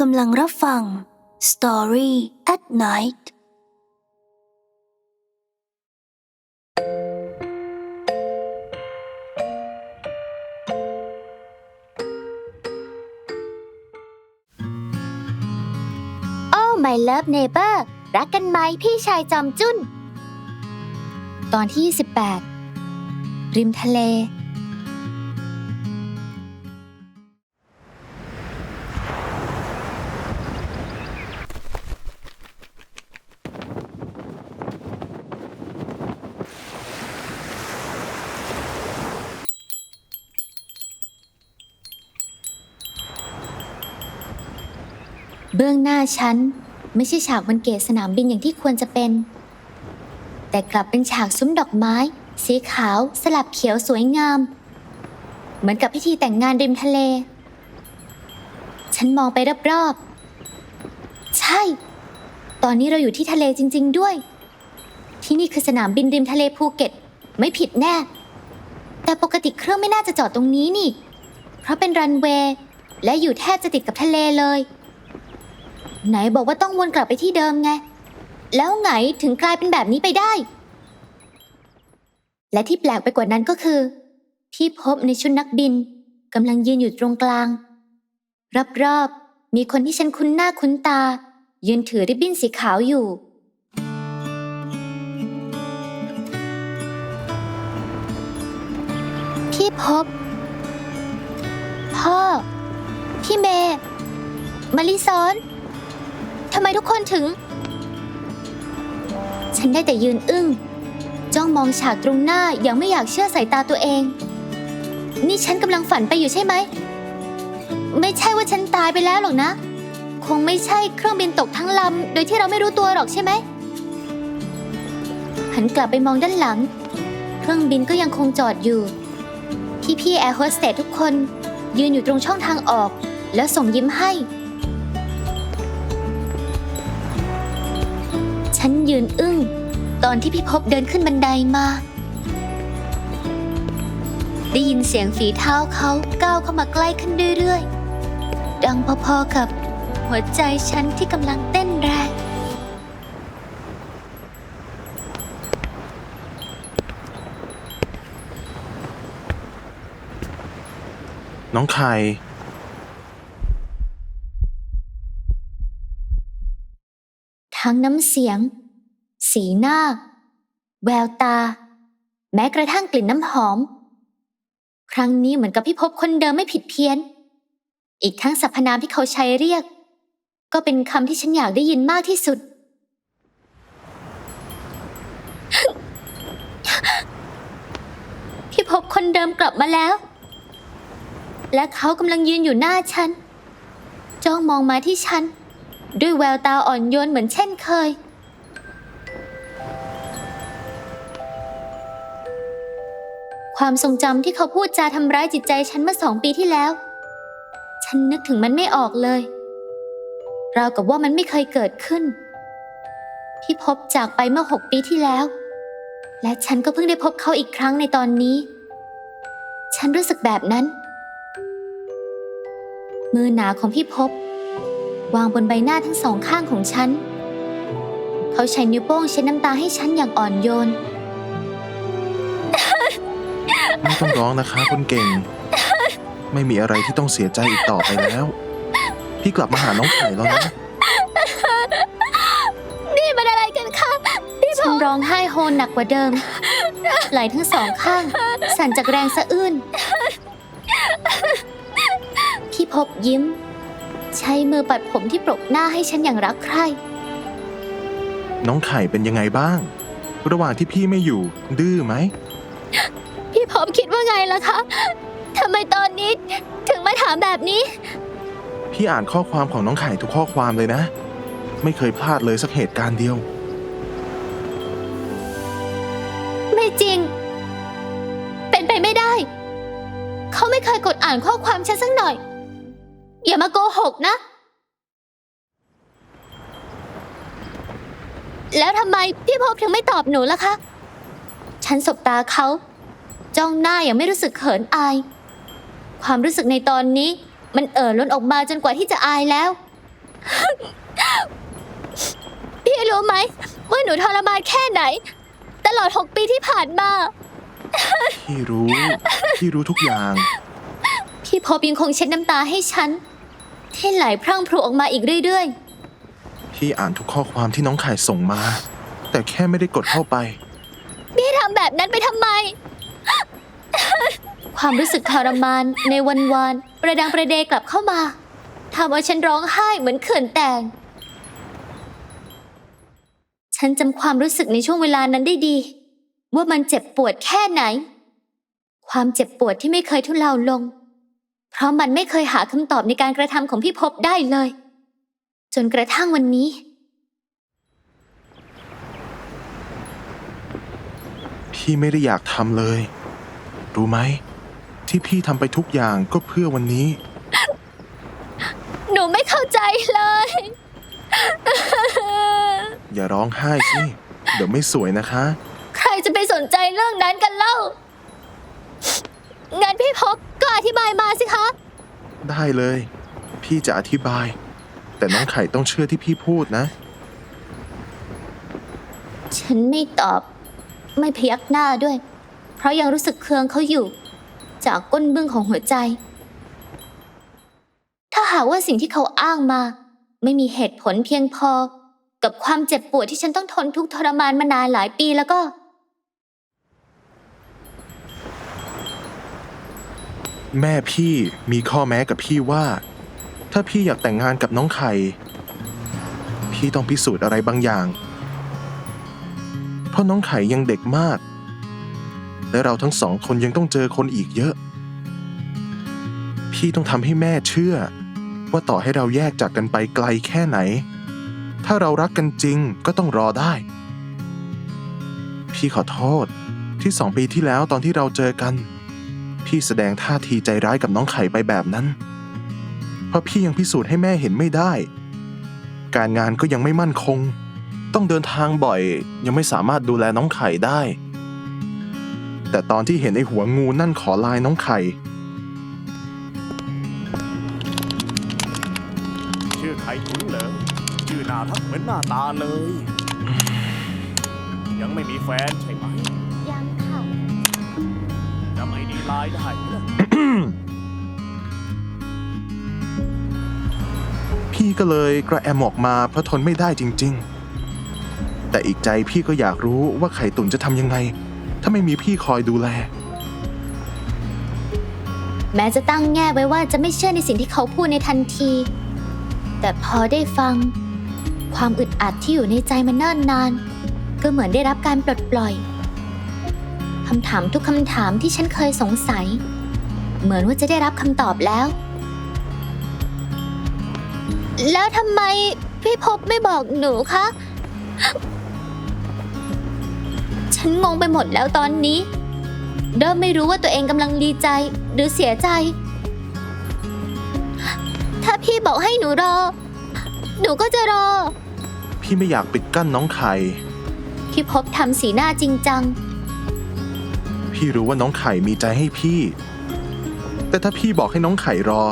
กำลังรับฟัง Story at Night โอ้ my love neighbor รักกันไหมพี่ชายจอมจุ้น ตอนที่ 28 ริมทะเล เบื้องหน้าฉัน ไม่ใช่ฉากวันเกตสนามบินอย่างที่ควรจะเป็น แต่กลับเป็นฉากซุ้มดอกไม้ สีขาวสลับเขียวสวยงาม เหมือนกับพิธีแต่งงานริมทะเล ฉันมองไปรอบๆ ใช่ ตอนนี้เราอยู่ที่ทะเลจริง ๆ ด้วย ที่นี่คือสนามบินริมทะเลภูเก็ต ไม่ผิดแน่ แต่ปกติเครื่องไม่น่าจะจอดตรงนี้นี่ เพราะเป็นรันเวย์และอยู่แทบจะติดกับทะเลเลย ไหนบอกว่าต้องวนกลับไปที่เดิมไง แล้วไงถึงกลายเป็นแบบนี้ไปได้ และที่แปลกไปกว่านั้นก็คือที่พบในชุดนักบินกำลังยืนอยู่ตรงกลาง รอบๆมีคนที่ฉันคุ้นหน้าคุ้นตา ยืนถือริบบิ้นสีขาวอยู่พี่พบ พ่อ พี่เมย์มาริซอน ทำไมทุกคนถึง ฉันได้แต่ยืนอึ้ง จ้องมองฉากตรงหน้าอย่างไม่อยากเชื่อสายตาตัวเอง นี่ฉันกำลังฝันไปอยู่ใช่ไหม ไม่ใช่ว่าฉันตายไปแล้วหรอกนะ คงไม่ใช่เครื่องบินตกทั้งลำ โดยที่เราไม่รู้ตัวหรอกใช่ไหม หันกลับไปมองด้านหลัง เครื่องบินก็ยังคงจอดอยู่ พี่ๆแอร์โฮสเตสทุกคน ยืนอยู่ตรงช่องทางออก แล้วส่งยิ้มให้ ฉันยืนอึ้ง ตอนที่พี่พบเดินขึ้นบันไดมา ได้ยินเสียงฝีเท้าเขาก้าวเข้ามาใกล้ขึ้นเรื่อยๆ ดังพอๆกับหัวใจฉันที่กำลังเต้นแรงน้องไข่ ทั้งน้ำเสียง สีหน้า แววตา แม้กระทั่งกลิ่นน้ำหอม ครั้งนี้เหมือนกับพี่พบคนเดิมไม่ผิดเพี้ยน อีกทั้งสรรพนามที่เขาใช้เรียก ก็เป็นคำที่ฉันอยากได้ยินมากที่สุด พี่พบคนเดิมกลับมาแล้ว และเขากำลังยืนอยู่หน้าฉัน จ้องมองมาที่ฉัน ด้วยแววตาอ่อนโยนเหมือนเช่นเคย ความทรงจำที่เขาพูดจาทำร้ายจิตใจฉันเมื่อสองปีที่แล้ว ฉันนึกถึงมันไม่ออกเลย ราวกับว่ามันไม่เคยเกิดขึ้น ที่พบจากไปเมื่อหกปีที่แล้ว และฉันก็เพิ่งได้พบเขาอีกครั้งในตอนนี้ ฉันรู้สึกแบบนั้น มือหนาของพี่พบ วางบนใบหน้าทั้งสองข้างของฉัน เขาใช้นิ้วโป้งเช็ดน้ำตาให้ฉันอย่างอ่อนโยน ไม่ต้องร้องนะคะคุณเก่ง ไม่มีอะไรที่ต้องเสียใจอีกต่อไปแล้ว พี่กลับมาหาน้องไข่แล้วนะ นี่มันอะไรกันคะพี่ฉันร้องไห้โฮนหนักกว่าเดิม ไหลทั้งสองข้าง สั่นจากแรงสะอื้น พี่พบยิ้ม ใช้มือปัดผมที่ปรกหน้าให้ฉันอย่างรักใคร่ น้องไข่เป็นยังไงบ้าง ระหว่างที่พี่ไม่อยู่ ดื้อไหม พี่พบคิดว่าไงล่ะคะทำไมตอนนี้ถึงมาถามแบบนี้ พี่อ่านข้อความของน้องไข่ทุกข้อความเลยนะ ไม่เคยพลาดเลยสักเหตุการณ์เดียว ไม่จริง เป็นไปไม่ได้ เขาไม่เคยกดอ่านข้อความฉันสักหน่อย อย่ามาโกหกนะ แล้วทำไมพี่พบถึงไม่ตอบหนูล่ะคะ ฉันสบตาเขา จ้องหน้าอย่างไม่รู้สึกเขินอาย ความรู้สึกในตอนนี้ มันเอ่อล้นออกมาจนกว่าที่จะอายแล้ว พี่รู้ไหม ว่าหนูทรมานแค่ไหน ตลอดหกปีที่ผ่านมา พี่รู้ พี่รู้ทุกอย่าง พี่พบยังคงเช็ดน้ำตาให้ฉัน ที่ไหลพรั่งพรูออกมาอีกเรื่อยพี่อ่านทุกข้อความที่น้องไข่ส่งมา แต่แค่ไม่ได้กดเข้าไป ๆ พี่ทำแบบนั้นไปทำไม ความรู้สึกทรมานในวันวานประดังประเดกลับเข้ามาทำเอาฉันร้องไห้เหมือนเขื่อนแตกฉันจำความรู้สึกในช่วงเวลานั้นได้ดี ว่ามันเจ็บปวดแค่ไหน ความเจ็บปวดที่ไม่เคยทุเลาลง เพราะมันไม่เคยหาคำตอบในการกระทำของพี่พบได้เลย จนกระทั่งวันนี้ พี่ไม่ได้อยากทำเลย รู้ไหม ที่พี่ทำไปทุกอย่างก็เพื่อวันนี้ หนูไม่เข้าใจเลย อย่าร้องไห้สิ เดี๋ยวไม่สวยนะคะ ใครจะไปสนใจเรื่องนั้นกันเล่างั้นพี่พบก็ อธิบายมาสิคะ ได้เลย พี่จะอธิบาย แต่น้องไข่ต้องเชื่อที่พี่พูดนะ ฉันไม่ตอบ ไม่พยักหน้าด้วย เพราะยังรู้สึกเคืองเขาอยู่ จากก้นบึ้งของหัวใจ ถ้าหากว่าสิ่งที่เขาอ้างมา ไม่มีเหตุผลเพียงพอ กับความเจ็บปวดที่ฉันต้องทนทุกข์ทรมานมานานหลายปีแล้วก็ แม่พี่มีข้อแม้กับพี่ว่า ถ้าพี่อยากแต่งงานกับน้องไข่พี่ต้องพิสูจน์อะไรบางอย่าง เพราะน้องไข่ยังเด็กมาก และเราทั้งสองคนยังต้องเจอคนอีกเยอะ พี่ต้องทำให้แม่เชื่อ ว่าต่อให้เราแยกจากกันไปไกลแค่ไหน ถ้าเรารักกันจริงก็ต้องรอได้ พี่ขอโทษที่สองปีที่แล้วตอนที่เราเจอกัน พี่แสดงท่าทีใจร้ายกับน้องไข่ไปแบบนั้น เพราะพี่ยังพิสูจน์ให้แม่เห็นไม่ได้ การงานก็ยังไม่มั่นคง ต้องเดินทางบ่อย ยังไม่สามารถดูแลน้องไข่ได้ แต่ตอนที่เห็นไอ้หัวงูนั่นขอลายน้องไข่ ชื่อไข่ถุนเหรอชื่อนารักเหมือนหน้าตาเลย ยังไม่มีแฟนใช่ ลน์ได้เหรอพี่ก็เลยกระแอมออกมาเพราะทนไม่ได้จริง ๆ แต่อีกใจพี่ก็อยากรู้ว่าไข่ตุ่นจะทำยังไง ถ้าไม่มีพี่คอยดูแล แม้จะตั้งแง่ไว้ว่าจะไม่เชื่อในสิ่งที่เขาพูดในทันที แต่พอได้ฟัง ความอึดอัดที่อยู่ในใจมันเนิ่นนาน ก็เหมือนได้รับการปลดปล่อย คำถามทุกคำถามที่ฉันเคยสงสัย เหมือนว่าจะได้รับคำตอบแล้ว แล้วทำไมพี่พบไม่บอกหนูคะ ฉันงงไปหมดแล้วตอนนี้ เริ่มไม่รู้ว่าตัวเองกำลังดีใจหรือเสียใจ ถ้าพี่บอกให้หนูรอ หนูก็จะรอ พี่ไม่อยากปิดกั้นน้องไข่ พี่พบทำสีหน้าจริงจัง พี่รู้ว่าน้องไข่มีใจให้พี่ แต่ถ้าพี่บอกให้น้องไข่รอ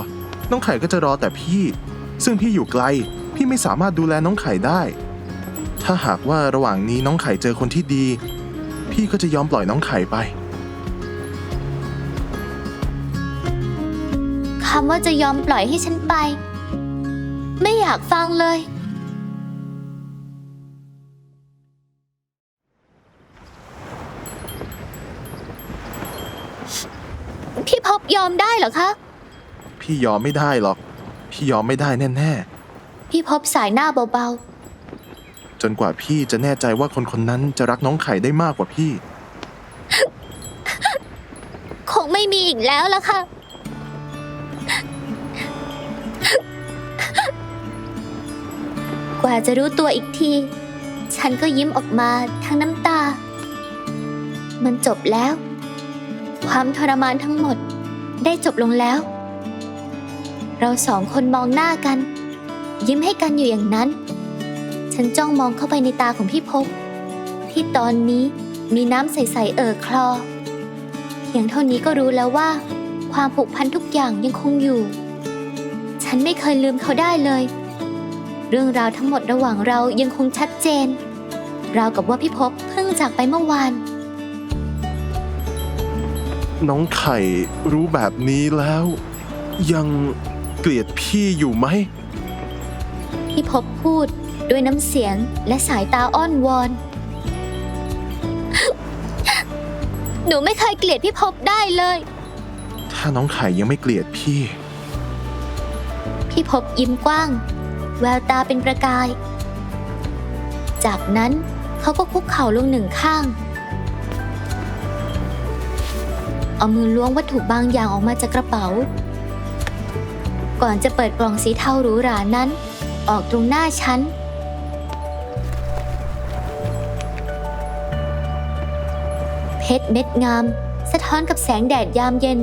น้องไข่ก็จะรอแต่พี่ ซึ่งพี่อยู่ไกล พี่ไม่สามารถดูแลน้องไข่ได้ ถ้าหากว่าระหว่างนี้น้องไข่เจอคนที่ดี พี่ก็จะยอมปล่อยน้องไข่ไปคำว่าจะยอมปล่อยให้ฉันไป ไม่อยากฟังเลย ยอมได้เหรอคะ พี่ยอมไม่ได้หรอก พี่ยอมไม่ได้แน่พี่พบสายหน้าเบาๆ จนกว่าพี่จะแน่ใจว่าคนคนนั้นจะรักน้องไข่ได้มากกว่าพี่ ๆ คงไม่มีอีกแล้วล่ะค่ะ กว่าจะรู้ตัวอีกที ฉันก็ยิ้มออกมาทั้งน้ำตา มันจบแล้ว ความทรมานทั้งหมด ได้จบลงแล้ว เราสองคนมองหน้ากัน ยิ้มให้กันอยู่อย่างนั้น ฉันจ้องมองเข้าไปในตาของพี่พบที่ตอนนี้มีน้ำใสๆเอ่อคลอ เพียงเท่านี้ก็รู้แล้วว่า ความผูกพันทุกอย่างยังคงอยู่ ฉันไม่เคยลืมเขาได้เลย เรื่องราวทั้งหมดระหว่างเรายังคงชัดเจน ราวกับว่าพี่พบเพิ่งจากไปเมื่อวาน น้องไข่รู้แบบนี้แล้ว ยังเกลียดพี่อยู่ไหม พี่พบพูดด้วยน้ำเสียงและสายตาอ้อนวอน หนูไม่เคยเกลียดพี่พบได้เลย ถ้าน้องไข่ยังไม่เกลียดพี่ พี่พบยิ้มกว้าง แววตาเป็นประกาย จากนั้นเขาก็คุกเข่าลงหนึ่งข้าง เอามือล้วงวัตถุบางอย่างออกมาจากกระเป๋า ก่อนจะเปิดกล่องสีเทาหรูหรานั้น ออกตรงหน้าฉัน เพชรเม็ดงาม สะท้อนกับแสงแดดยามเย็น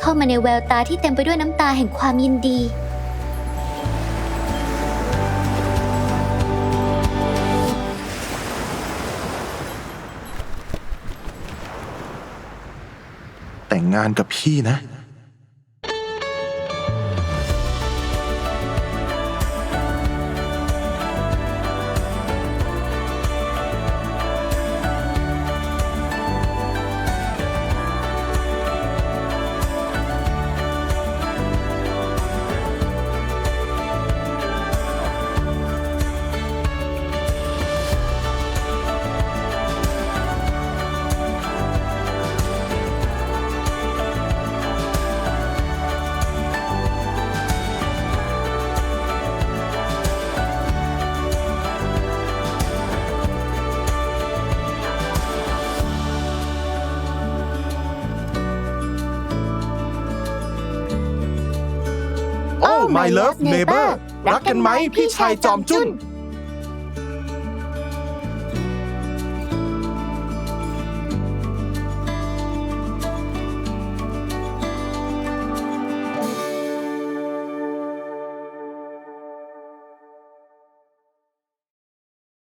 เข้ามาในแววตาที่เต็มไปด้วยน้ำตาแห่งความยินดี แต่งงานกับพี่นะ my love neighbor รักกันไหมพี่ชายจอมจุ้น